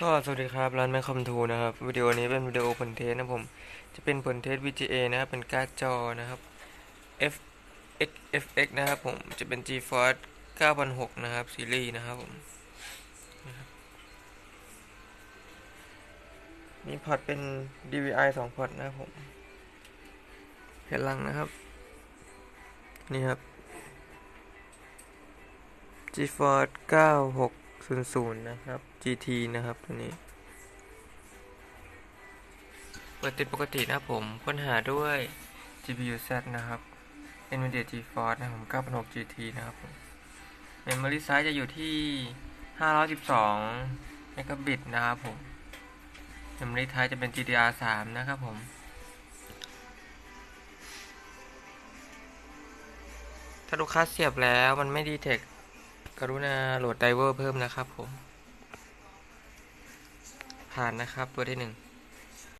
ก็สวัสดีครับร้านแมคคอมทูนะครับวิดีโอนี้เป็นวิดีโอผลเทสนะผมจะเป็นผลเทส VGA นะครับเป็นการ์ดจอนะครับ F X F X นะครับผมจะเป็น GeForce 9006 นะครับซีรีส์นะครับผมนะครับมีพอร์ตเป็น DVI 2 พอร์ตนะครับผมแผ่นหลังนะครับ นี่ครับ GeForce 96 600 นะครับ GT นะครับตัวนี้ เปิดติดปกตินะผมค้นหาด้วย GPU Z นะครับ NVIDIA GeForce นะผม9,600 GT นะครับผม Memory size จะอยู่ที่ 512 megabit นะครับผม Memory type จะเป็น GDDR3 นะครับผมถ้าลูกค้าเสียบแล้วมันไม่ดีเทค กรุณาโหลดไดเวอร์เพิ่มนะครับผม ผ่านนะครับตัวที่หนึ่ง